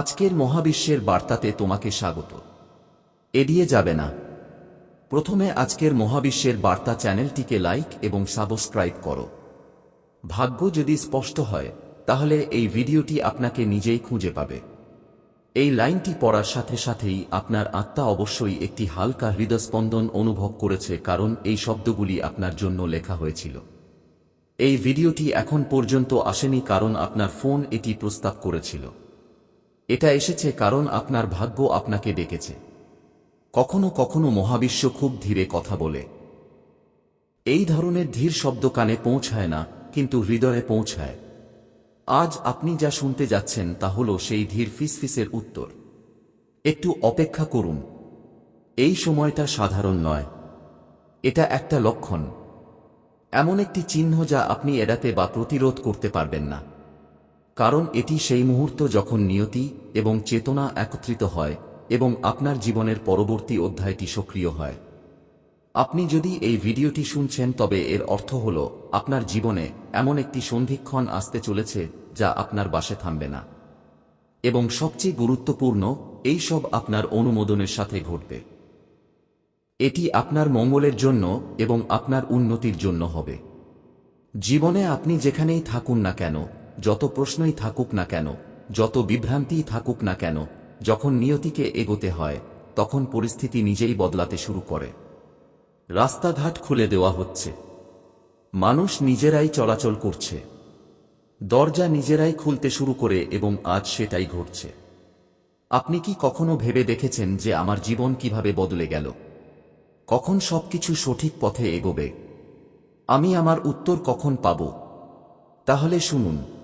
আজকের মহাবিশ্বের বার্তাতে তোমাকে স্বাগত। এড়িয়ে যাবে না। প্রথমে আজকের মহাবিশ্বের বার্তা চ্যানেলটিকে লাইক এবং সাবস্ক্রাইব করো। ভাগ্য যদি স্পষ্ট হয়, তাহলে এই ভিডিওটি আপনাকে নিজেই খুঁজে পাবে। এই লাইনটি পড়ার সাথে সাথেই আপনার আত্মা অবশ্যই একটি হালকা হৃদস্পন্দন অনুভব করেছে কারণ এই শব্দগুলি আপনার জন্য লেখা হয়েছিল। এই ভিডিওটি এখন পর্যন্ত আসেনি কারণ আপনার ফোন এটি প্রস্তাব করেছিল। এটা এসেছে কারণ আপনার ভাগ্য আপনাকে ডেকেছে। কখনো কখনো মহাবিশ্ব খুব ধীরে কথা বলে। এই ধরনের ধীর শব্দ কানে পৌঁছায় না, কিন্তু হৃদয়ে পৌঁছায়। আজ আপনি যা শুনতে যাচ্ছেন তা হল সেই ধীর ফিসফিসের উত্তর। একটু অপেক্ষা করুন। এই সময়টা সাধারণ নয়। এটা একটা লক্ষণ। এমন একটি চিহ্ন যা আপনি এড়াতে বা প্রতিরোধ করতে পারবেন না। কারণ এটি সেই মুহূর্ত যখন নিয়তি এবং চেতনা একত্রিত হয় এবং আপনার জীবনের পরবর্তী অধ্যায়টি সক্রিয় হয়। আপনি যদি এই ভিডিওটি শুনছেন তবে এর অর্থ হল, আপনার জীবনে এমন একটি সন্ধিক্ষণ আসতে চলেছে যা আপনার বাসে থামবে না। এবং সবচেয়ে গুরুত্বপূর্ণ, এই সব আপনার অনুমোদনের সাথে ঘটবে। এটি আপনার মঙ্গলের জন্য এবং আপনার উন্নতির জন্য হবে। জীবনে আপনি যেখানেই থাকুন না কেন যত প্রশ্নই থাকুক না কেন, যত বিভ্রান্তিই থাকুক না কেন, যখন নিয়তিকে এগোতে হয়, তখন পরিস্থিতি নিজেই বদলাতে শুরু করে। রাস্তাঘাট খুলে দেওয়া হচ্ছে। মানুষ নিজেরাই চলাচল করছে। দরজা নিজেরাই খুলতে শুরু করে এবং আজ সেটাই ঘটছে। আপনি কি কখনো ভেবে দেখেছেন যে আমার জীবন কীভাবে বদলে গেল? কখন সবকিছু সঠিক পথে এগোবে? আমি আমার উত্তর কখন পাব? তাহলে শুনুন।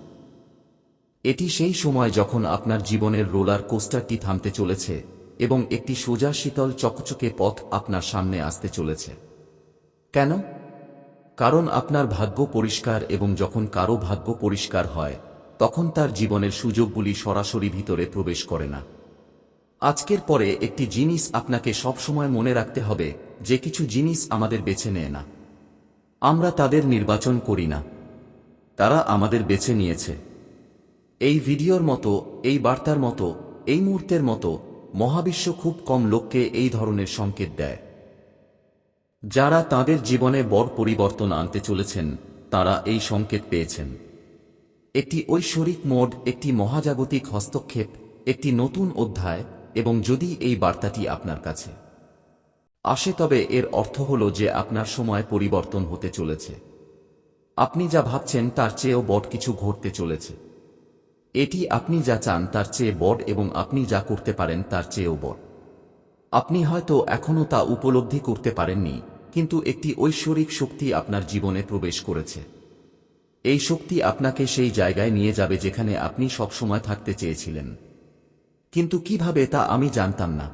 এটি সেই সময় যখন আপনার জীবনের রোলার কোস্টারটি থামতে চলেছে এবং একটি সোজা শীতল চকচকে পথ আপনার সামনে আসতে চলেছে। কেন? কারণ আপনার ভাগ্য পরিষ্কার এবং যখন কারও ভাগ্য পরিষ্কার হয়, তখন তার জীবনের সুযোগগুলি সরাসরি ভিতরে প্রবেশ করে না। আজকের পরে একটি জিনিস আপনাকে সবসময় মনে রাখতে হবে যে কিছু জিনিস আমাদের বেছে নেয় না। আমরা তাদের নির্বাচন করি না। তারা আমাদের বেছে নিয়েছে। এই ভিডিওর মতো, এই বার্তার মতো, এই মুহূর্তের মতো মহাবিশ্ব খুব কম লোককে এই ধরনের সংকেত দেয়। যারা তাদের জীবনে বড় পরিবর্তন আনতে চলেছেন, তারা এই সংকেত পেয়েছেন। একটি ঐশ্বরিক মোড, একটি মহাজাগতিক হস্তক্ষেপ, একটি নতুন অধ্যায়, এবং যদি এই বার্তাটি আপনার কাছে আসে, তবে এর অর্থ হল যে আপনার সময় পরিবর্তন হতে চলেছে। আপনি যা ভাবছেন, তার চেয়েও বড় কিছু ঘটতে চলেছে। এটি আপনি যা চান তার চেয়ে বড় এবং আপনি যা করতে পারেন তার চেয়েও বড় আপনি হয়তো এখনও তা উপলব্ধি করতে পারেননি, কিন্তু একটি ঐশ্বরিক শক্তি আপনার জীবনে প্রবেশ করেছে। এই শক্তি আপনাকে সেই জায়গায় নিয়ে যাবে যেখানে আপনি সবসময় থাকতে চেয়েছিলেন। কিন্তু কীভাবে তা আমি জানতাম না।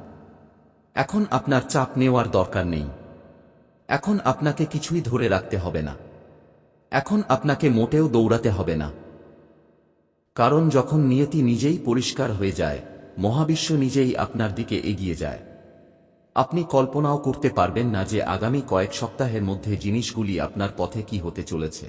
এখন আপনার চাপ নেওয়ার দরকার নেই। এখন আপনাকে কিছুই ধরে রাখতে হবে না। এখন আপনাকে মোটেও দৌড়াতে হবে না। কারণ যখন নিয়তি নিজেই পরিষ্কার হয়ে যায়, মহাবিশ্ব নিজেই আপনার দিকে এগিয়ে যায়। আপনি কল্পনাও করতে পারবেন না যে আগামী কয়েক সপ্তাহের মধ্যে জিনিসগুলি আপনার পথে কি হতে চলেছে।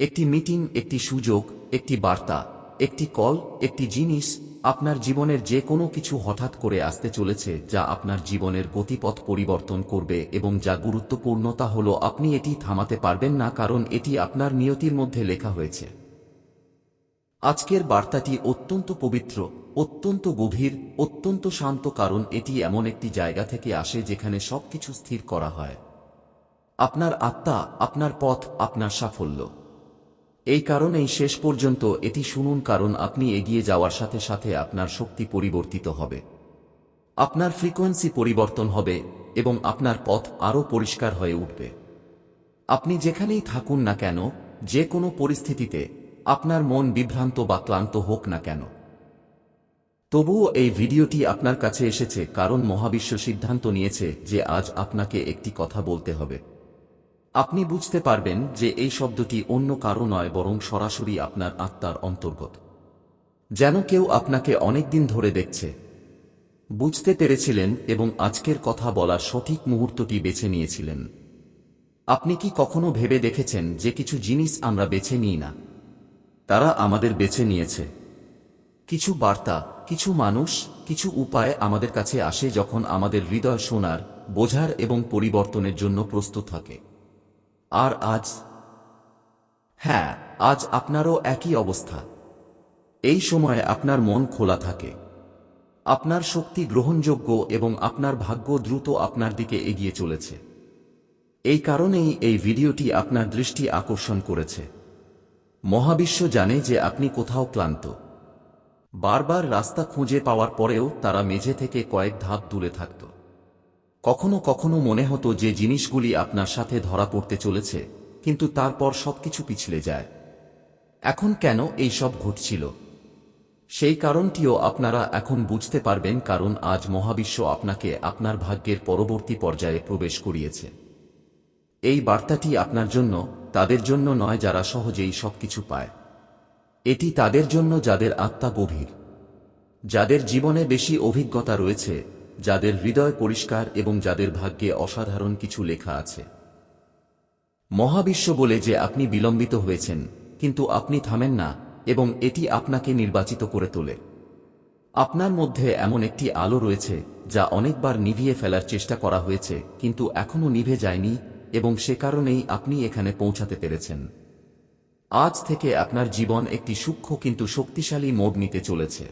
একটি মিটিং, একটি সুযোগ, একটি বার্তা, একটি কল, একটি জিনিস আপনার জীবনের যে কোনো কিছু হঠাৎ করে আসতে চলেছে যা আপনার জীবনের গতিপথ পরিবর্তন করবে এবং যা গুরুত্বপূর্ণতা হল আপনি এটি থামাতে পারবেন না কারণ এটি আপনার নিয়তির মধ্যে লেখা হয়েছে। আজকের বার্তাটি অত্যন্ত পবিত্র, অত্যন্ত গভীর, অত্যন্ত শান্ত কারণ এটি এমন একটি জায়গা থেকে আসে যেখানে সবকিছু স্থির করা হয়। আপনার আত্মা, আপনার পথ, আপনার সাফল্য। এই কারণেই শেষ পর্যন্ত এটি শুনুন কারণ আপনি এগিয়ে যাওয়ার সাথে সাথে আপনার শক্তি পরিবর্তিত হবে। আপনার ফ্রিকোয়েন্সি পরিবর্তন হবে এবং আপনার পথ আরও পরিষ্কার হয়ে উঠবে। আপনি যেখানেই থাকুন না কেন, যে কোনো পরিস্থিতিতে আপনার মন বিভ্রান্ত বা ক্লান্ত হোক না কেন। তবুও এই ভিডিওটি আপনার কাছে এসেছে কারণ মহাবিশ্ব সিদ্ধান্ত নিয়েছে যে আজ আপনাকে একটি কথা বলতে হবে। আপনি বুঝতে পারবেন যে এই শব্দটি অন্য কারও নয় বরং সরাসরি আপনার আত্মার অন্তর্গত। যেন কেউ আপনাকে অনেক দিন ধরে দেখছে। বুঝতে পেরেছিলেন এবং আজকের কথা বলার সঠিক মুহূর্তটি বেছে নিয়েছিলেন। আপনি কি কখনো ভেবে দেখেছেন যে কিছু জিনিস আমরা বেছে নিই না? তারা আমাদের বেছে নিয়েছে। কিছু বার্তা, কিছু মানুষ, কিছু উপায় আমাদের কাছে আসে যখন আমাদের হৃদয় শোনার, বোঝার এবং পরিবর্তনের জন্য প্রস্তুত থাকে। আর আজ হ্যাঁ আজ আপনারও একই অবস্থা। এই সময়ে আপনার মন খোলা থাকে। আপনার শক্তি গ্রহণযোগ্য এবং আপনার ভাগ্য দ্রুত আপনার দিকে এগিয়ে চলেছে। এই কারণেই এই ভিডিওটি আপনার দৃষ্টি আকর্ষণ করেছে। মহাবিশ্ব জানে যে আপনি কোথাও ক্লান্ত। বারবার রাস্তা খুঁজে পাওয়ার পরেও তারা মেঝে থেকে কয়েক ধাপ দূরে থাকত। কখনো কখনো মনে হতো যে জিনিসগুলি আপনার সাথে ধরা পড়তে চলেছে, কিন্তু তারপর সবকিছু পিছলে যায়। এখন কেন এই সব ঘটছিল? সেই কারণটিও আপনারা এখন বুঝতে পারবেন কারণ আজ মহাবিশ্ব আপনাকে আপনার ভাগ্যের পরবর্তী পর্যায়ে প্রবেশ করিয়েছে। এই বার্তাটি আপনার জন্য তাদের জন্য নয় যারা সহজেই সবকিছু পায়। এটি তাদের জন্য যাদের আত্মা গভীর, যাদের জীবনে বেশি অভিজ্ঞতা রয়েছে, যাদের হৃদয় পরিষ্কার এবং যাদের ভাগ্যে অসাধারণ কিছু লেখা আছে। মহাবিশ্ব বলে যে আপনি বিলম্বিত হয়েছেন, কিন্তু আপনি থামেন না এবং এটি আপনাকে নির্বাচিত করে তোলে। আপনার মধ্যে এমন একটি আলো রয়েছে যা অনেকবার নিভিয়ে ফেলার চেষ্টা করা হয়েছে, কিন্তু এখনও নিভে যায়নি এবং সে কারণেই আপনি এখানে পৌঁছাতে পেরেছেন। আজ থেকে আপনার জীবন একটি সূক্ষ্ম কিন্তু শক্তিশালী মোড় নিতে চলেছে।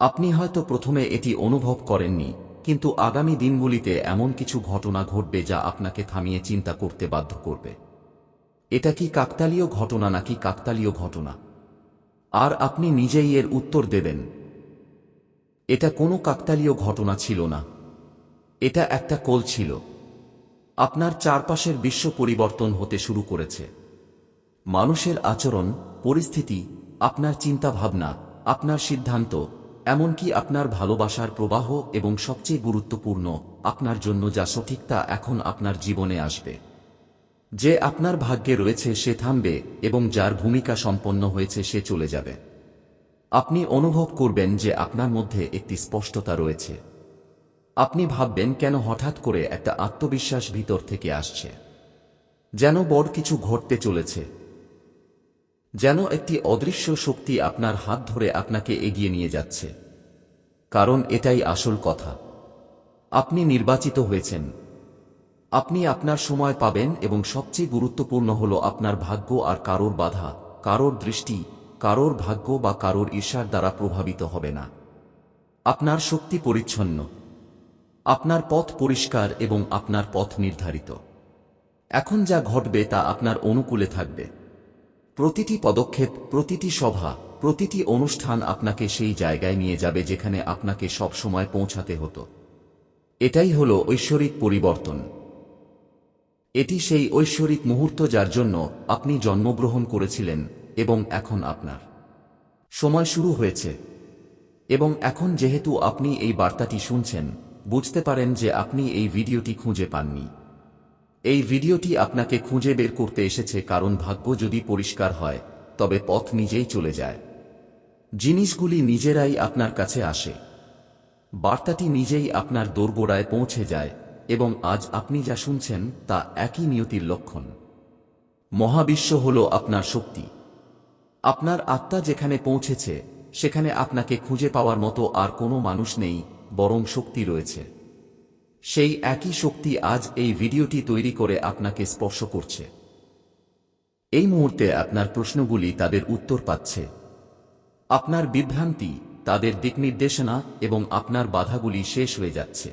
আপনি হয়তো প্রথমে এটি অনুভব করেননি, কিন্তু আগামী দিনগুলিতে এমন কিছু ঘটনা ঘটবে যা আপনাকে থামিয়ে চিন্তা করতে বাধ্য করবে। এটা কি কাকতালীয় ঘটনা নাকি কাকতালীয় ঘটনা? আর আপনি নিজেই এর উত্তর দেবেন। এটা কোনো কাকতালীয় ঘটনা ছিল না। এটা একটা কোল ছিল। আপনার চারপাশের বিশ্ব পরিবর্তন হতে শুরু করেছে। মানুষের আচরণ, পরিস্থিতি, আপনার চিন্তাভাবনা, আপনার সিদ্ধান্ত, এমনকি আপনার ভালোবাসার প্রবাহ এবং সবচেয়ে গুরুত্বপূর্ণ, আপনার জন্য যা সঠিক তা এখন আপনার জীবনে আসবে। যে আপনার ভাগ্যে রয়েছে সে থামবে এবং যার ভূমিকা সম্পন্ন হয়েছে সে চলে যাবে। আপনি অনুভব করবেন যে আপনার মধ্যে একটি স্পষ্টতা রয়েছে। আপনি ভাববেন কেন হঠাৎ করে একটা আত্মবিশ্বাস ভিতর থেকে আসছে? যেন বড় কিছু ঘটতে চলেছে। যেন একটি অদৃশ্য শক্তি আপনার হাত ধরে আপনাকে এগিয়ে নিয়ে যাচ্ছে। কারণ এটাই আসল কথা। আপনি নির্বাচিত হয়েছেন। আপনি আপনার সময় পাবেন এবং সবচেয়ে গুরুত্বপূর্ণ হল আপনার ভাগ্য আর কারোর বাধা, কারোর দৃষ্টি, কারোর ভাগ্য বা কারোর ঈর্ষার দ্বারা প্রভাবিত হবে না। আপনার শক্তি পরিচ্ছন্ন। আপনার পথ পরিষ্কার এবং আপনার পথ নির্ধারিত। এখন যা ঘটবে তা আপনার অনুকূলে থাকবে। প্রতিটি পদক্ষেপ, প্রতিটি সভা, প্রতিটি অনুষ্ঠান আপনাকে সেই জায়গায় নিয়ে যাবে যেখানে আপনাকে সব সময় পৌঁছাতে হতো। এটাই হল ঐশ্বরিক পরিবর্তন। এটি সেই ঐশ্বরিক মুহূর্ত যার জন্য আপনি জন্মগ্রহণ করেছিলেন এবং এখন আপনার। সময় শুরু হয়েছে। এবং এখন যেহেতু আপনি এই বার্তাটি শুনছেন বুঝতে পারেন যে আপনি এই ভিডিওটি খুঁজে পাননি। এই ভিডিওটি আপনাকে খুঁজে বের করতে এসেছে কারণ ভাগ্য যদি পরিষ্কার হয়, তবে পথ নিজেই চলে যায়। জিনিসগুলি নিজেরাই আপনার কাছে আসে। বার্তাটি নিজেই আপনার দোরগোড়ায় পৌঁছে যায়, এবং আজ আপনি যা শুনছেন তা একই নিয়তির লক্ষণ। মহাবিশ্ব হল আপনার শক্তি। আপনার আত্মা যেখানে পৌঁছেছে, সেখানে আপনাকে খুঁজে পাওয়ার মতো আর কোনো মানুষ নেই বরং শক্তি রয়েছে। সেই একই শক্তি আজ এই ভিডিওটি তৈরি করে আপনাকে স্পর্শ করছে। এই মুহূর্তে আপনার প্রশ্নগুলি তাদের উত্তর পাচ্ছে। আপনার বিভ্রান্তি, তাদের দিকনির্দেশনা এবং আপনার বাধাগুলি শেষ হয়ে যাচ্ছে।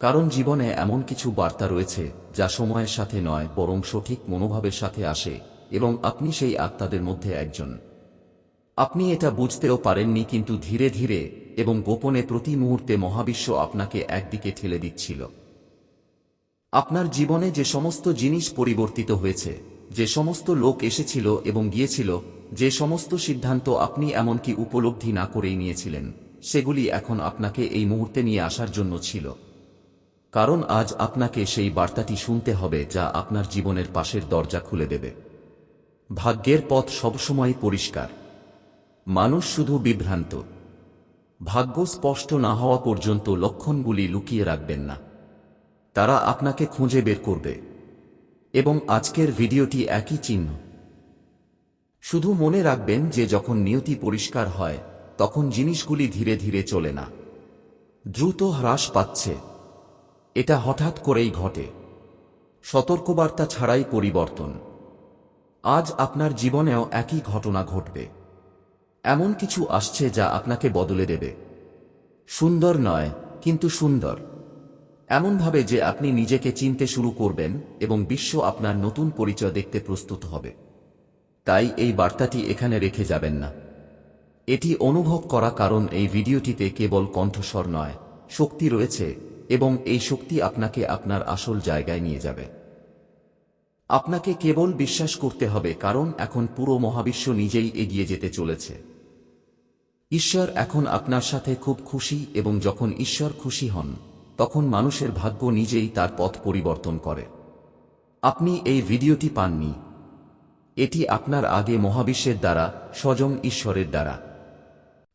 কারণ জীবনে এমন কিছু বার্তা রয়েছে যা সময়ের সাথে নয়, বরং সঠিক মনোভাবের সাথে আসে এবং আপনি সেই আত্মাদের মধ্যে একজন। আপনি এটা বুঝতেও পারেননি কিন্তু ধীরে ধীরে এবং গোপনে প্রতি মুহূর্তে মহাবিশ্ব আপনাকে একদিকে ঠেলে দিচ্ছিল। আপনার জীবনে যে সমস্ত জিনিস পরিবর্তিত হয়েছে, যে সমস্ত লোক এসেছিল এবং গিয়েছিল, যে সমস্ত সিদ্ধান্ত আপনি এমনকি উপলব্ধি না করেই নিয়েছিলেন, সেগুলি এখন আপনাকে এই মুহূর্তে নিয়ে আসার জন্য ছিল। কারণ আজ আপনাকে সেই বার্তাটি শুনতে হবে যা আপনার জীবনের পাশের দরজা খুলে দেবে। ভাগ্যের পথ সবসময় পরিষ্কার। মানুষ শুধু বিভ্রান্ত। ভাগ্য স্পষ্ট না হওয়া পর্যন্ত লক্ষণগুলি লুকিয়ে রাখবেন না। তারা আপনাকে খুঁজে বের করবে। এবং আজকের ভিডিওটি একই চিহ্ন। শুধু মনে রাখবেন যে যখন নিয়তি পরিষ্কার হয়, তখন জিনিসগুলি ধীরে ধীরে চলে না। দ্রুত হ্রাস পাচ্ছে। এটা হঠাৎ করেই ঘটে। সতর্কবার্তা ছাড়াই পরিবর্তন। আজ আপনার জীবনেও একই ঘটনা ঘটবে। এমন কিছু আসছে যা আপনাকে বদলে দেবে। সুন্দর নয়, কিন্তু সুন্দর। এমনভাবে যে আপনি নিজেকে চিনতে শুরু করবেন এবং বিশ্ব আপনার নতুন পরিচয় দেখতে প্রস্তুত হবে। তাই এই বার্তাটি এখানে রেখে যাবেন না। এটি অনুভব করা কারণ এই ভিডিওটিতে কেবল কণ্ঠস্বর নয়, শক্তি রয়েছে এবং এই শক্তি আপনাকে আপনার আসল জায়গায় নিয়ে যাবে। আপনাকে কেবল বিশ্বাস করতে হবে কারণ এখন পুরো মহাবিশ্ব নিজেই এগিয়ে যেতে চলেছে। ঈশ্বর এখন আপনার সাথে খুব খুশি এবং যখন ঈশ্বর খুশি হন, তখন মানুষের ভাগ্য নিজেই তার পথ পরিবর্তন করে। আপনি এই ভিডিওটি পাননি। এটি আপনার আগে মহাবিশ্বের দ্বারা, স্বজন ঈশ্বরের দ্বারা।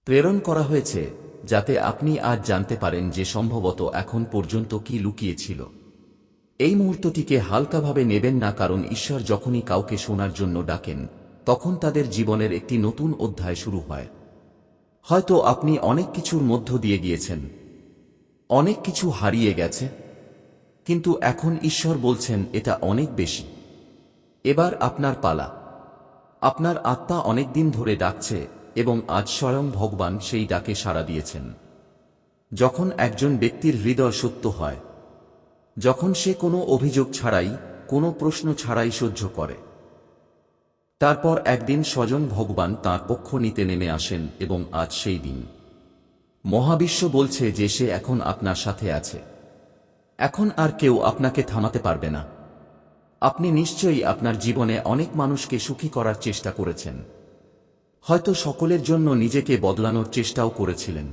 প্রেরণ করা হয়েছে, যাতে আপনি আজ জানতে পারেন যে সম্ভবত এখন পর্যন্ত কি লুকিয়েছিল। এই মুহূর্তটিকে হালকাভাবে নেবেন না কারণ ঈশ্বর যখনই কাউকে শোনার জন্য ডাকেন, তখন তাদের জীবনের একটি নতুন অধ্যায় শুরু হয়। হয়তো আপনি অনেক কিছুর মধ্য দিয়ে গিয়েছেন। অনেক কিছু হারিয়ে গেছে। কিন্তু এখন ঈশ্বর বলছেন, এটা অনেক বেশি। এবার আপনার পালা। আপনার আত্মা অনেক দিন ধরে ডাকছে এবং আজ স্বয়ং ভগবান সেই ডাকে সাড়া দিয়েছেন। যখন একজন ব্যক্তির হৃদয় সত্য হয়, যখন সে কোনো অভিযোগ ছাড়াই, কোনো প্রশ্ন ছাড়াই সহ্য করে। তারপর একদিন স্বজন ভগবান তাঁর পক্ষ নিতে নেমে আসেন এবং আজ সেই দিন। মহাবিশ্ব বলছে যে সে এখন আপনার সাথে আছে। এখন আর কেউ আপনাকে থামাতে পারবে না। আপনি নিশ্চয়ই আপনার জীবনে অনেক মানুষকে সুখী করার চেষ্টা করেছেন। হয়তো সকলের জন্য নিজেকে বদলানোর চেষ্টাও করেছিলেন।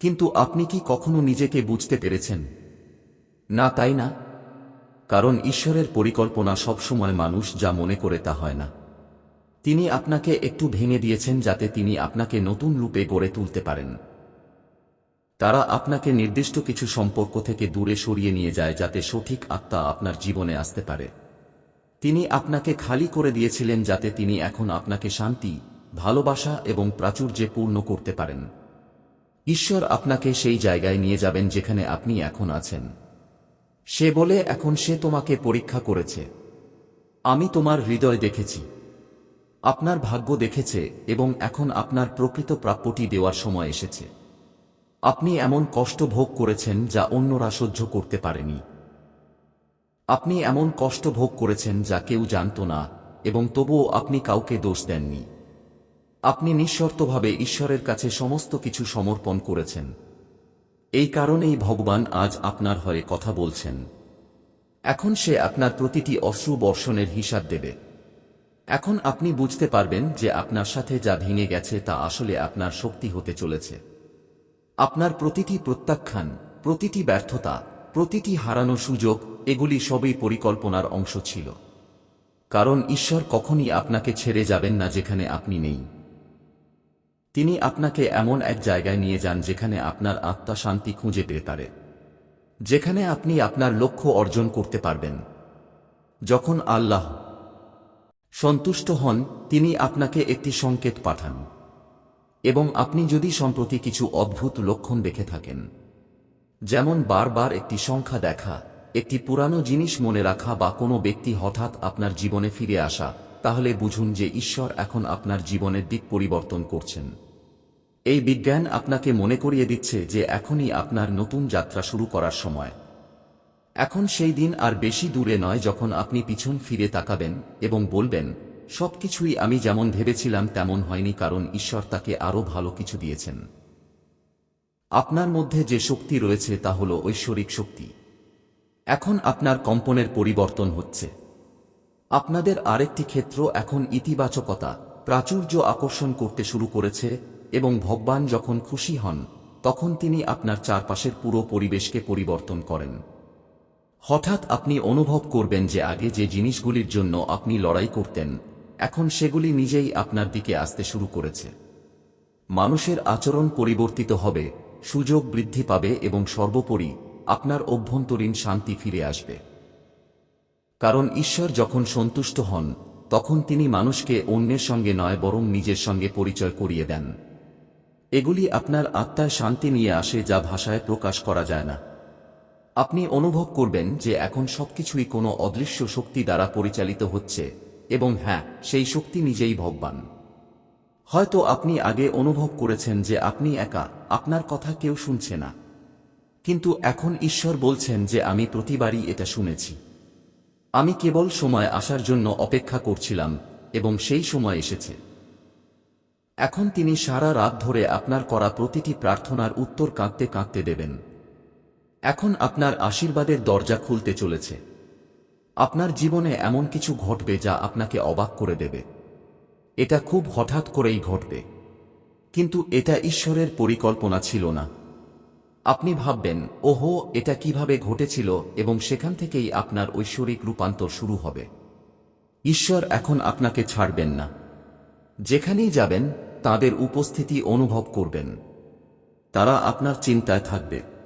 কিন্তু আপনি কি কখনো নিজেকে বুঝতে পেরেছেন? না, তাই না? কারণ ঈশ্বরের পরিকল্পনা সবসময় মানুষ যা মনে করে তা হয় না। তিনি আপনাকে একটু ভেঙে দিয়েছেন যাতে তিনি আপনাকে নতুন রূপে গড়ে তুলতে পারেন। তারা আপনাকে নির্দিষ্ট কিছু সম্পর্ক থেকে দূরে সরিয়ে নিয়ে যায় যাতে সঠিক আত্মা আপনার জীবনে আসতে পারে। তিনি আপনাকে খালি করে দিয়েছিলেন যাতে তিনি এখন আপনাকে শান্তি, ভালোবাসা এবং প্রাচুর্যে পূর্ণ করতে পারেন। ঈশ্বর আপনাকে সেই জায়গায় নিয়ে যাবেন যেখানে আপনি এখন আছেন। সে বলে, এখন সে তোমাকে পরীক্ষা করেছে। আমি তোমার হৃদয় দেখেছি। আপনার ভাগ্য দেখেছে এবং এখন আপনার প্রকৃত প্রাপ্যটি দেওয়ার সময় এসেছে। আপনি এমন কষ্ট ভোগ করেছেন যা অন্যরা সহ্য করতে পারেনি। আপনি এমন কষ্ট ভোগ করেছেন যা কেউ জানত না এবং তবুও আপনি কাউকে দোষ দেননি। আপনি নিঃশর্তভাবে ঈশ্বরের কাছে সমস্ত কিছু সমর্পণ করেছেন। এই কারণেই ভগবান আজ আপনার হয়ে কথা বলছেন। এখন সে আপনার প্রতিটি অশ্রু বর্ষণের হিসাব দেবে। এখন আপনি বুঝতে পারবেন যে আপনার সাথে যা ভেঙে গেছে তা আসলে আপনার শক্তি হতে চলেছে। আপনার প্রতিটি প্রত্যাখ্যান, প্রতিটি ব্যর্থতা, প্রতিটি হারানো সুযোগ, এগুলি সবই পরিকল্পনার অংশ ছিল। কারণ ঈশ্বর কখনই আপনাকে ছেড়ে যাবেন না যেখানে আপনি নেই। তিনি আপনাকে এমন এক জায়গায় নিয়ে যান যেখানে আপনার আত্মা শান্তি খুঁজে পেতে পারে। যেখানে আপনি আপনার লক্ষ্য অর্জন করতে পারবেন। যখন আল্লাহ সন্তুষ্ট হন, তিনি আপনাকে একটি সংকেত পাঠান। এবং আপনি যদি সম্প্রতি কিছু অদ্ভুত লক্ষণ দেখে থাকেন, যেমন বারবার একটি সংখ্যা দেখা, একটি পুরানো জিনিস মনে রাখা বা কোনো ব্যক্তি হঠাৎ আপনার জীবনে ফিরে আসা, তাহলে বুঝুন যে ঈশ্বর এখন আপনার জীবনের দিক পরিবর্তন করছেন। এই বিজ্ঞান আপনাকে মনে করিয়ে দিচ্ছে যে এখনই আপনার নতুন যাত্রা শুরু করার সময়। এখন সেই দিন আর বেশি দূরে নয় যখন আপনি পিছন ফিরে তাকাবেন এবং বলবেন, সবকিছুই আমি যেমন ভেবেছিলাম তেমন হয়নি কারণ ঈশ্বর তাকে আরও ভালো কিছু দিয়েছেন। আপনার মধ্যে যে শক্তি রয়েছে তা হল ঐশ্বরিক শক্তি। এখন আপনার কম্পনের পরিবর্তন হচ্ছে। আপনাদের আরেকটি ক্ষেত্র এখন ইতিবাচকতা, প্রাচুর্য আকর্ষণ করতে শুরু করেছে এবং ভগবান যখন খুশি হন, তখন তিনি আপনার চারপাশের পুরো পরিবেশকে পরিবর্তন করেন। হঠাৎ আপনি অনুভব করবেন যে আগে যে জিনিসগুলির জন্য আপনি লড়াই করতেন, এখন সেগুলি নিজেই আপনার দিকে আসতে শুরু করেছে। মানুষের আচরণ পরিবর্তিত হবে, সুযোগ বৃদ্ধি পাবে এবং সর্বোপরি আপনার অভ্যন্তরীণ শান্তি ফিরে আসবে। কারণ ঈশ্বর যখন সন্তুষ্ট হন, তখন তিনি মানুষকে অন্যের সঙ্গে নয়, বরং নিজের সঙ্গে পরিচয় করিয়ে দেন। এগুলি আপনার আত্মায় শান্তি নিয়ে আসে যা ভাষায় প্রকাশ করা যায় না। আপনি অনুভব করবেন যে এখন সবকিছুই কোনো অদৃশ্য শক্তি দ্বারা পরিচালিত হচ্ছে, এবং হ্যাঁ সেই শক্তি নিজেই ভগবান। হয়তো আপনি আগে অনুভব করেছেন যে আপনি একা, আপনার কথা কেউ শুনছে না। কিন্তু এখন ঈশ্বর বলছেন যে আমি প্রতিবারই এটা শুনেছি। আমি কেবল সময় আসার জন্য অপেক্ষা করছিলাম, এবং সেই সময় এসেছে। এখন তিনি সারা রাত ধরে আপনার করা প্রতিটি প্রার্থনার উত্তর কাঁদতে কাঁদতে দেবেন। এখন আপনার আশীর্বাদের দরজা খুলতে চলেছে। আপনার জীবনে এমন কিছু ঘটবে যা আপনাকে অবাক করে দেবে। এটা খুব হঠাৎ করেই ঘটবে। কিন্তু এটা ঈশ্বরের পরিকল্পনা ছিল না। আপনি ভাববেন, ওহো, এটা কীভাবে ঘটেছিল এবং সেখান থেকেই আপনার ঐশ্বরিক রূপান্তর শুরু হবে। ঈশ্বর এখন আপনাকে ছাড়বেন না। যেখানেই যাবেন, তাদের উপস্থিতি অনুভব করবেন। তারা আপনার চিন্তায় থাকবে।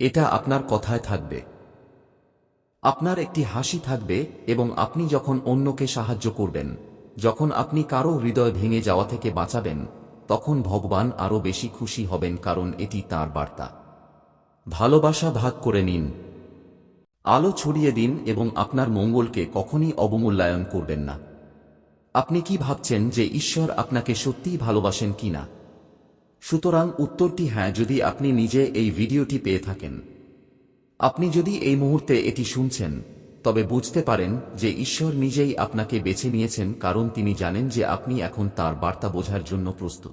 এটা আপনার কথায় থাকবে। আপনার একটি হাসি থাকবে এবং আপনি যখন অন্যকে সাহায্য করবেন, যখন আপনি কারও হৃদয় ভেঙে যাওয়া থেকে বাঁচাবেন, তখন ভগবান আরও বেশি খুশি হবেন কারণ এটি তার বার্তা। ভালোবাসা ভাগ করে নিন। আলো ছড়িয়ে দিন এবং আপনার মঙ্গলকে কখনই অবমূল্যায়ন করবেন না। আপনি কি ভাবছেন যে ঈশ্বর আপনাকে সত্যিই ভালোবাসেন কি না সুতরাং উত্তরটি হ্যাঁ যদি আপনি নিজে এই ভিডিওটি পেয়ে থাকেন। আপনি যদি এই মুহূর্তে এটি শুনছেন, তবে বুঝতে পারেন যে ঈশ্বর নিজেই আপনাকে বেছে নিয়েছেন, কারণ তিনি জানেন যে আপনি এখন তার বার্তা বোঝার জন্য প্রস্তুত।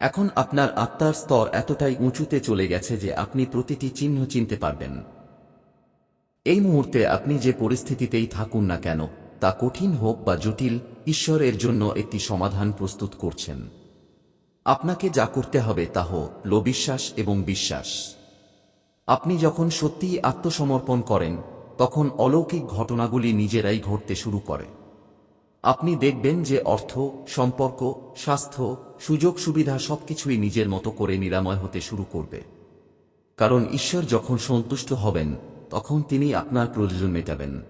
এখন আপনার আত্মার স্তর এতটাই উঁচুতে চলে গেছে যে আপনি প্রতিটি চিহ্ন চিনতে পারবেন। এই মুহূর্তে আপনি যে পরিস্থিতিতেই থাকুন না কেন, তা কঠিন হোক বা জটিল, ঈশ্বরের জন্য একটি সমাধান প্রস্তুত করছেন। আপনাকে যা করতে হবে তা হল বিশ্বাস এবং বিশ্বাস। আপনি যখন সত্যিই আত্মসমর্পণ করেন, তখন অলৌকিক ঘটনাগুলি নিজেরাই ঘটতে শুরু করে। আপনি দেখবেন যে অর্থ, সম্পর্ক, স্বাস্থ্য, সুযোগ সুবিধা সবকিছুই নিজের মতো করে নিরাময় হতে শুরু করবে। কারণ ঈশ্বর যখন সন্তুষ্ট হবেন, তখন তিনি আপনার প্রয়োজন মেটাবেন।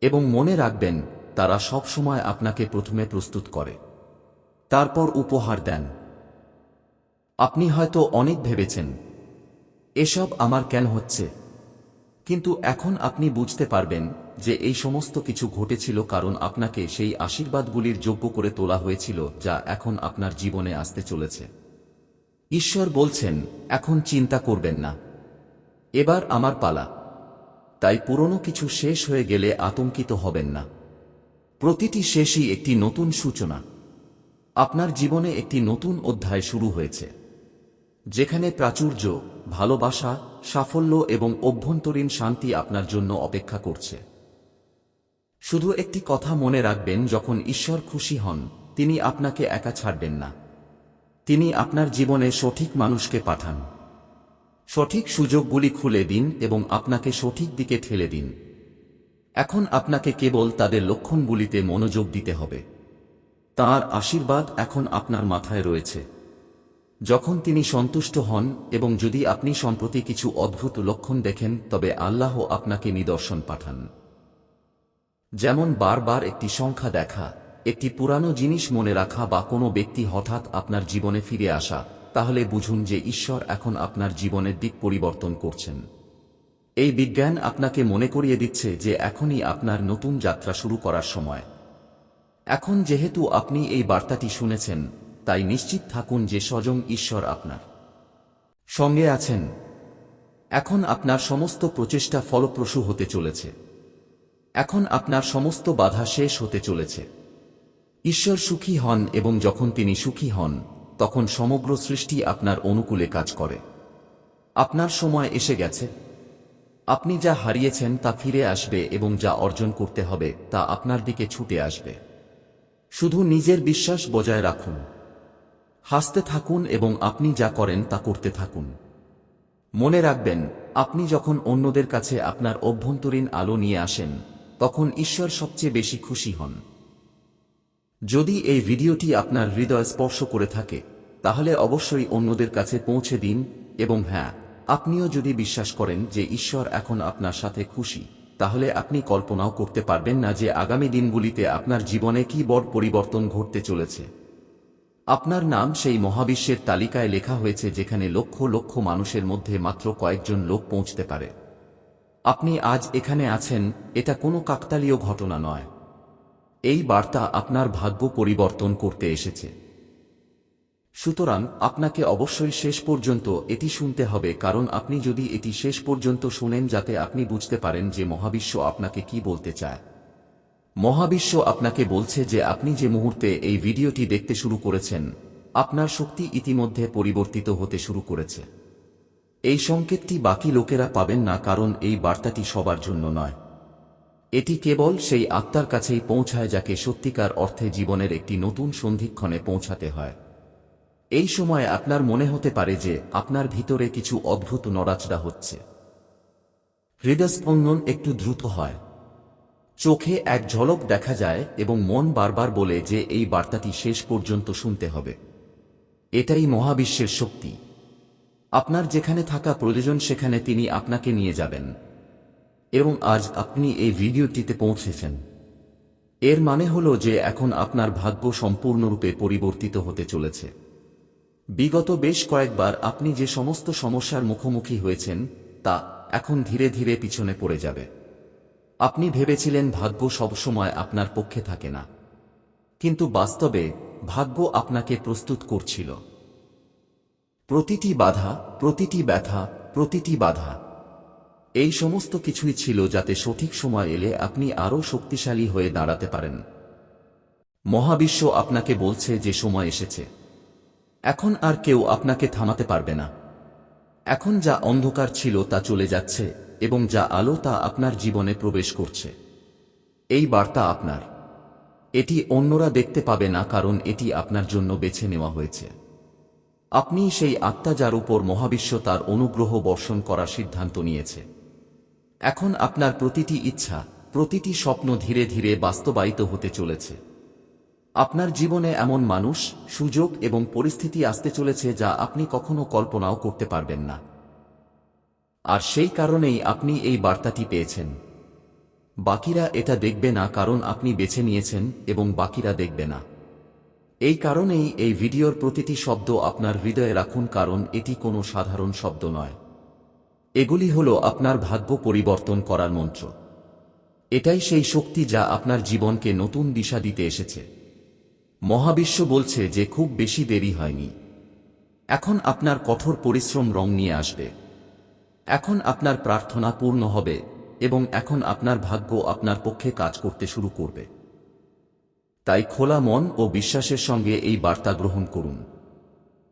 এবং মনে রাখবেন, তারা সব সময় আপনাকে প্রথমে প্রস্তুত করে। তারপর উপহার দেন। আপনি হয়তো অনেক ভেবেছেন, এসব আমার কেন হচ্ছে? কিন্তু এখন আপনি বুঝতে পারবেন যে এই সমস্ত কিছু ঘটেছিল কারণ আপনাকে সেই আশীর্বাদগুলির যোগ্য করে তোলা হয়েছিল যা এখন আপনার জীবনে আসতে চলেছে। ঈশ্বর বলছেন, এখন চিন্তা করবেন না। এবার আমার পালা। তাই পুরনো কিছু শেষ হয়ে গেলে আতঙ্কিত হবেন না। প্রতিটি শেষই একটি নতুন সূচনা। আপনার জীবনে একটি নতুন অধ্যায় শুরু হয়েছে, যেখানে প্রাচুর্য, ভালোবাসা, সাফল্য এবং অভ্যন্তরীণ শান্তি আপনার জন্য অপেক্ষা করছে। শুধু একটি কথা মনে রাখবেন, যখন ঈশ্বর খুশি হন, তিনি আপনাকে একা ছাড়বেন না। তিনি আপনার জীবনে সঠিক মানুষকে পাঠান। সঠিক সুযোগগুলি খুলে দিন এবং আপনাকে সঠিক দিকে ঠেলে দিন। এখন আপনাকে কেবল তাদের লক্ষণগুলিতে মনোযোগ দিতে হবে। তার আশীর্বাদ এখন আপনার মাথায় রয়েছে। যখন তিনি সন্তুষ্ট হন এবং যদি আপনি সম্প্রতি কিছু অদ্ভুত লক্ষণ দেখেন, তবে আল্লাহ আপনাকে নিদর্শন পাঠান। যেমন বারবার একটি সংখ্যা দেখা, একটি পুরানো জিনিস মনে রাখা বা কোনো ব্যক্তি হঠাৎ আপনার জীবনে ফিরে আসা, তাহলে বুঝুন যে ঈশ্বর এখন আপনার জীবনের দিক পরিবর্তন করছেন। এই বিজ্ঞান আপনাকে মনে করিয়ে দিচ্ছে যে এখনই আপনার নতুন যাত্রা শুরু করার সময়। এখন যেহেতু আপনি এই বার্তাটি শুনেছেন, তাই নিশ্চিত থাকুন যে স্বয়ং ঈশ্বর আপনার সঙ্গে আছেন। এখন আপনার সমস্ত প্রচেষ্টা ফলপ্রসূ হতে চলেছে। এখন আপনার সমস্ত বাধা শেষ হতে চলেছে। ঈশ্বর সুখী হন এবং যখন তিনি সুখী হন, তখন সমগ্র সৃষ্টি আপনার অনুকূলে কাজ করে। আপনার সময় এসে গেছে। আপনি যা হারিয়েছেন তা ফিরে আসবে এবং যা অর্জন করতে হবে তা আপনার দিকে ছুটে আসবে। শুধু নিজের বিশ্বাস বজায় রাখুন। হাসতে থাকুন এবং আপনি যা করেন তা করতে থাকুন। মনে রাখবেন, আপনি যখন অন্যদের কাছে আপনার অভ্যন্তরীণ আলো নিয়ে আসেন, তখন ঈশ্বর সবচেয়ে বেশি খুশি হন। যদি এই ভিডিওটি আপনার হৃদয় স্পর্শ করে থাকে, তাহলে অবশ্যই অন্যদের কাছে পৌঁছে দিন এবং হ্যাঁ আপনিও যদি বিশ্বাস করেন যে ঈশ্বর এখন আপনার সাথে খুশি। তাহলে আপনি কল্পনাও করতে পারবেন না যে আগামী দিনগুলিতে আপনার জীবনে কি বড় পরিবর্তন ঘটতে চলেছে। আপনার নাম সেই মহাবিশ্বের তালিকায় লেখা হয়েছে যেখানে লক্ষ লক্ষ মানুষের মধ্যে মাত্র কয়েকজন লোক পৌঁছতে পারে। আপনি আজ এখানে আছেন, এটা কোনো কাকতালীয় ঘটনা নয়। এই বার্তা আপনার ভাগ্য পরিবর্তন করতে এসেছে। সুতরাং আপনাকে অবশ্যই শেষ পর্যন্ত এটি শুনতে হবে কারণ আপনি যদি এটি শেষ পর্যন্ত শুনেন যাতে আপনি বুঝতে পারেন যে মহাবিশ্ব আপনাকে কি বলতে চায়। মহাবিশ্ব আপনাকে বলছে যে আপনি যে মুহূর্তে এই ভিডিওটি দেখতে শুরু করেছেন, আপনার শক্তি ইতিমধ্যে পরিবর্তিত হতে শুরু করেছে। এই সংকেতটি বাকি লোকেরা পাবেন না কারণ এই বার্তাটি সবার জন্য নয়। এটি কেবল সেই আত্মার কাছেই পৌঁছায় যাকে সত্যিকার অর্থে জীবনের একটি নতুন সন্ধিক্ষণে পৌঁছাতে হয়। এই সময় আপনার মনে হতে পারে যে আপনার ভিতরে কিছু অদ্ভুত নড়াচড়া হচ্ছে। হৃদয়স্পন্দন একটু দ্রুত হয়। চোখে এক ঝলক দেখা যায় এবং মন বারবার বলে যে এই বার্তাটি শেষ পর্যন্ত শুনতে হবে। এটাই মহাবিশ্বের শক্তি। আপনার যেখানে থাকা প্রয়োজন সেখানে তিনি আপনাকে নিয়ে যাবেন। এবং আজ আপনি এই ভিডিওটিতে পৌঁছেছেন। এর মানে হল যে এখন আপনার ভাগ্য সম্পূর্ণরূপে পরিবর্তিত হতে চলেছে। বিগত বেশ কয়েকবার আপনি যে সমস্ত সমস্যার মুখোমুখি হয়েছেন, তা এখন ধীরে ধীরে পিছনে পড়ে যাবে। আপনি ভেবেছিলেন ভাগ্য সবসময় আপনার পক্ষে থাকে না। কিন্তু বাস্তবে ভাগ্য আপনাকে প্রস্তুত করছিল। প্রতিটি বাধা, প্রতিটি ব্যথা, প্রতিটি বাধা, এই সমস্ত কিছুই ছিল যাতে সঠিক সময় এলে আপনি আরও শক্তিশালী হয়ে দাঁড়াতে পারেন। মহাবিশ্ব আপনাকে বলছে যে সময় এসেছে। এখন আর কেউ আপনাকে থামাতে পারবে না। এখন যা অন্ধকার ছিল তা চলে যাচ্ছে এবং যা আলো তা আপনার জীবনে প্রবেশ করছে। এই বার্তা আপনার। এটি অন্যরা দেখতে পাবে না কারণ এটি আপনার জন্য বেছে নেওয়া হয়েছে। আপনি সেই আত্মা যার উপর মহাবিশ্ব তার অনুগ্রহ বর্ষণ করার সিদ্ধান্ত নিয়েছে। এখন আপনার প্রতিটি ইচ্ছা, প্রতিটি স্বপ্ন ধীরে ধীরে বাস্তবায়িত হতে চলেছে। আপনার জীবনে এমন মানুষ, সুযোগ এবং পরিস্থিতি আসতে চলেছে যা আপনি কখনো কল্পনাও করতে পারবেন না। আর সেই কারণেই আপনি এই বার্তাটি পেয়েছেন। বাকিরা এটা দেখবে না কারণ আপনি বেছে নিয়েছেন এবং বাকিরা দেখবে না। এই কারণেই এই ভিডিওর প্রতিটি শব্দ আপনার হৃদয়ে রাখুন কারণ এটি কোনো সাধারণ শব্দ নয়। এগুলি হল আপনার ভাগ্য পরিবর্তন করার মন্ত্র। এটাই সেই শক্তি যা আপনার জীবনকে নতুন দিশা দিতে এসেছে। মহাবিশ্ব বলছে যে খুব বেশি দেরি হয়নি। এখন আপনার কঠোর পরিশ্রম রং নিয়ে আসবে। এখন আপনার প্রার্থনা পূর্ণ হবে এবং এখন আপনার ভাগ্য আপনার পক্ষে কাজ করতে শুরু করবে। তাই খোলা মন ও বিশ্বাসের সঙ্গে এই বার্তা গ্রহণ করুন।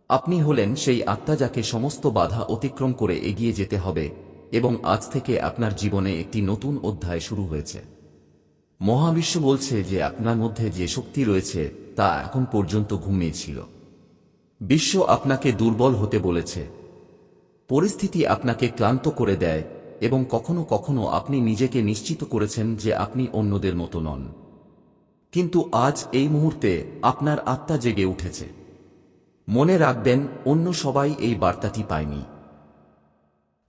আপনি হলেন সেই আত্মা যাকে সমস্ত বাধা অতিক্রম করে এগিয়ে যেতে হবে এবং আজ থেকে আপনার জীবনে একটি নতুন অধ্যায় শুরু হয়েছে। মহাবিশ্ব বলছে যে আপনার মধ্যে যে শক্তি রয়েছে তা এখন পর্যন্ত ঘুমিয়েছিল। বিশ্ব আপনাকে দুর্বল হতে বলেছে। পরিস্থিতি আপনাকে ক্লান্ত করে দেয় এবং কখনো কখনো আপনি নিজেকে নিশ্চিত করেছেন যে আপনি অন্যদের মতো নন। কিন্তু আজ এই মুহূর্তে আপনার আত্মা জেগে উঠেছে। মনে রাখবেন, অন্য সবাই এই বার্তাটি পায়নি।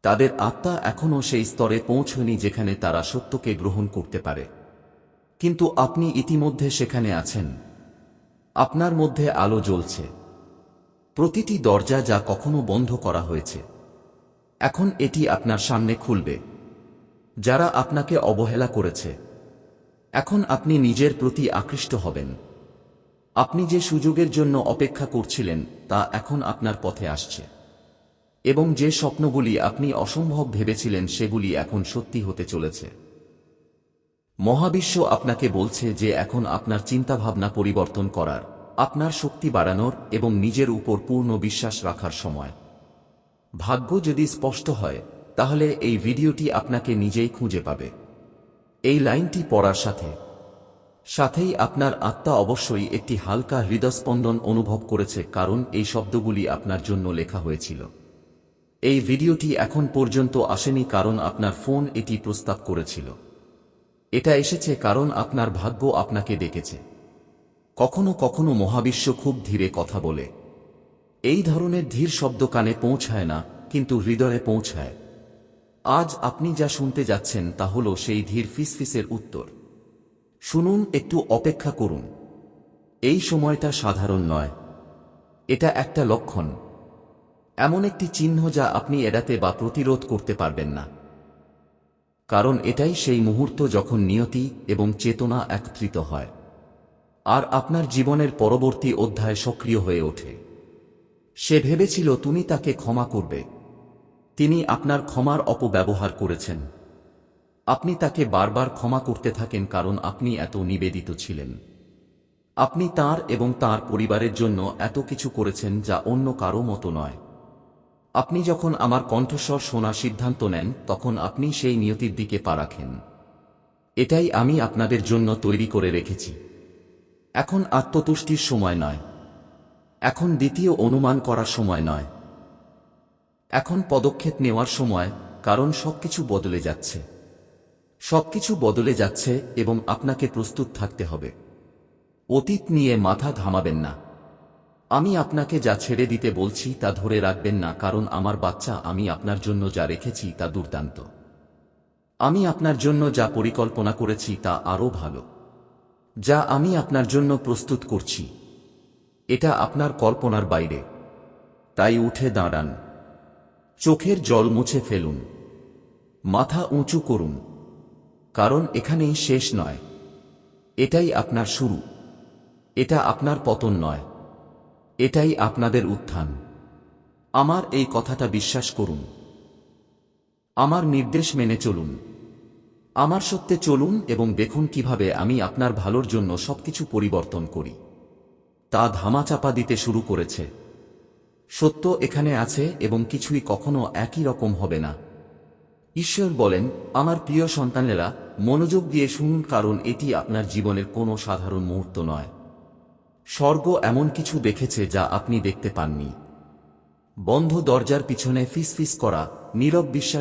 তাদের আত্মা এখনও সেই স্তরে পৌঁছয়নি যেখানে তারা সত্যকে গ্রহণ করতে পারে। কিন্তু আপনি ইতিমধ্যে সেখানে আছেন। আপনার মধ্যে আলো জ্বলছে। প্রতিটি দরজা যা কখনো বন্ধ করা হয়েছে। এখন এটি আপনার সামনে খুলবে। যারা আপনাকে অবহেলা করেছে। এখন আপনি নিজের প্রতি আকৃষ্ট হবেন। আপনি যে সুযোগের জন্য অপেক্ষা করছিলেন, তা এখন আপনার পথে আসছে। এবং যে স্বপ্নগুলি আপনি অসম্ভব ভেবেছিলেন, সেগুলি এখন সত্যি হতে চলেছে। মহাবিশ্ব আপনাকে বলছে যে এখন আপনার চিন্তাভাবনা পরিবর্তন করার, আপনার শক্তি বাড়ানোর এবং নিজের উপর পূর্ণ বিশ্বাস রাখার সময়। ভাগ্য যদি স্পষ্ট হয়, তাহলে এই ভিডিওটি আপনাকে নিজেই খুঁজে পাবে। এই লাইনটি পড়ার সাথে। সাথেই আপনার আত্মা অবশ্যই একটি হালকা হৃদস্পন্দন অনুভব করেছে কারণ এই শব্দগুলি আপনার জন্য লেখা হয়েছিল। এই ভিডিওটি এখন পর্যন্ত আসেনি কারণ আপনার ফোন এটি প্রস্তাব করেছিল। এটা এসেছে কারণ আপনার ভাগ্য আপনাকে ডেকেছে। কখনো কখনো মহাবিশ্ব খুব ধীরে কথা বলে। এই ধরনের ধীর শব্দ কানে পৌঁছায় না, কিন্তু হৃদয়ে পৌঁছায়। আজ আপনি যা শুনতে যাচ্ছেন তা হল সেই ধীর ফিসফিসের উত্তর। শুনুন, একটু অপেক্ষা করুন। এই সময়টা সাধারণ নয়। এটা একটা লক্ষণ। এমন একটি চিহ্ন যা আপনি এড়াতে বা প্রতিরোধ করতে পারবেন না। কারণ এটাই সেই মুহূর্ত যখন নিয়তি এবং চেতনা একত্রিত হয়। আর আপনার জীবনের পরবর্তী অধ্যায় সক্রিয় হয়ে ওঠে। সে ভেবেছিল তুমি তাকে ক্ষমা করবে। তিনি আপনার ক্ষমার অপব্যবহার করেছেন। আপনি তাকে বারবার ক্ষমা করতে থাকেন কারণ আপনি এত নিবেদিত ছিলেন। আপনি তার এবং তার পরিবারের জন্য এত কিছু করেছেন যা অন্য কারও মতো নয়। আপনি যখন আমার কণ্ঠস্বর শোনার সিদ্ধান্ত নেন, তখন আপনি সেই নিয়তির দিকে পা রাখেন। এটাই আমি আপনাদের জন্য তৈরি করে রেখেছি। এখন আত্মতুষ্টির সময় নয়। এখন দ্বিতীয় অনুমান করার সময় নয়। এখন পদক্ষেপ নেওয়ার সময়, কারণ সবকিছু বদলে যাচ্ছে। সবকিছু বদলে যাচ্ছে এবং আপনাকে প্রস্তুত থাকতে হবে। অতীত নিয়ে মাথা ঘামাবেন না। আমি আপনাকে যা ছেড়ে দিতে বলছি তা ধরে রাখবেন না, কারণ আমার বাচ্চা আমি আপনার জন্য যা রেখেছি তা দুর্দান্ত। আমি আপনার জন্য যা পরিকল্পনা করেছি তা আরও ভালো। যা আমি আপনার জন্য প্রস্তুত করছি, এটা আপনার কল্পনার বাইরে। তাই উঠে দাঁড়ান। চোখের জল মুছে ফেলুন। মাথা উঁচু করুন। কারণ এখানেই শেষ নয়। এটাই আপনার শুরু। এটা আপনার পতন নয়। এটাই আপনাদের উত্থান। আমার এই কথাটা বিশ্বাস করুন। আমার নির্দেশ মেনে চলুন। আমার সত্যে চলুন এবং দেখুন কীভাবে আমি আপনার ভালোর জন্য সবকিছু পরিবর্তন করি। তা ধামাচাপা দিতে শুরু করেছে। সত্য এখানে আছে এবং কিছুই কখনো একই রকম হবে না। ঈশ্বর বলেন, আমার প্রিয় সন্তানেরা, মনোযোগ দিয়ে শুনুন কারণ এটি আপনার জীবনের কোনো সাধারণ মুহূর্ত নয়। স্বর্গ এমন কিছু দেখেছে যা আপনি দেখতে পাননি। বন্ধ দরজার পিছনে ফিস ফিস করা, নীরব বিশ্বাস